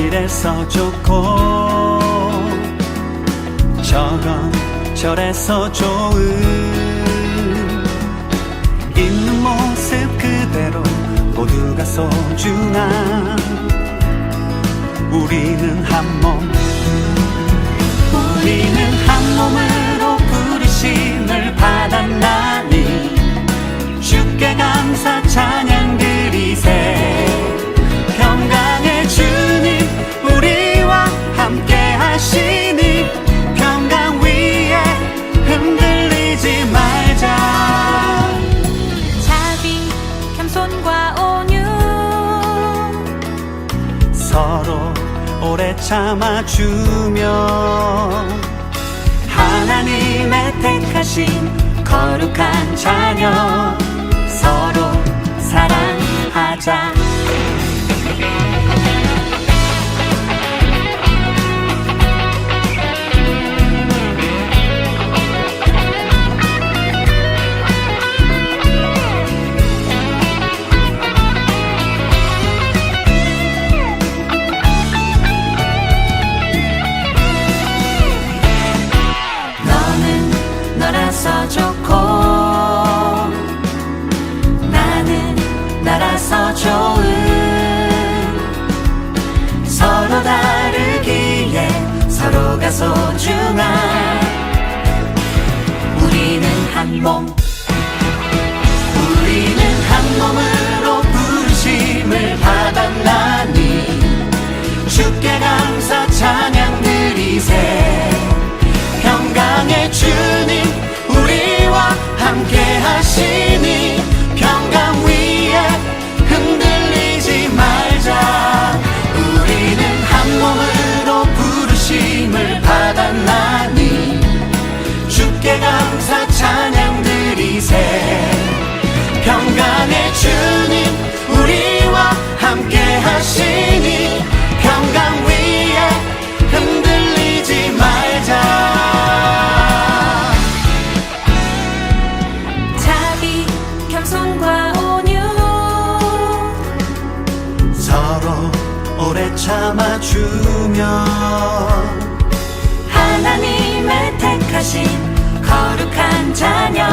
이래서 좋고 저건 저래서 좋은 있는 모습 그대로 모두가 소중한 우리는 한 몸. 우리는 오래 참아주며 하나님의 택하신 거룩한 자녀 너라서 좋고 나는 나라서 좋은 서로 다르기에 서로가 소중한 우리는 한몸 주께 감사 찬양 드리세. 평강의 주님 우리와 함께 하시니 평강 위에 흔들리지 말자. 자비, 겸손과 온유. 서로 오래 참아주며 하나님의 택하신 자녀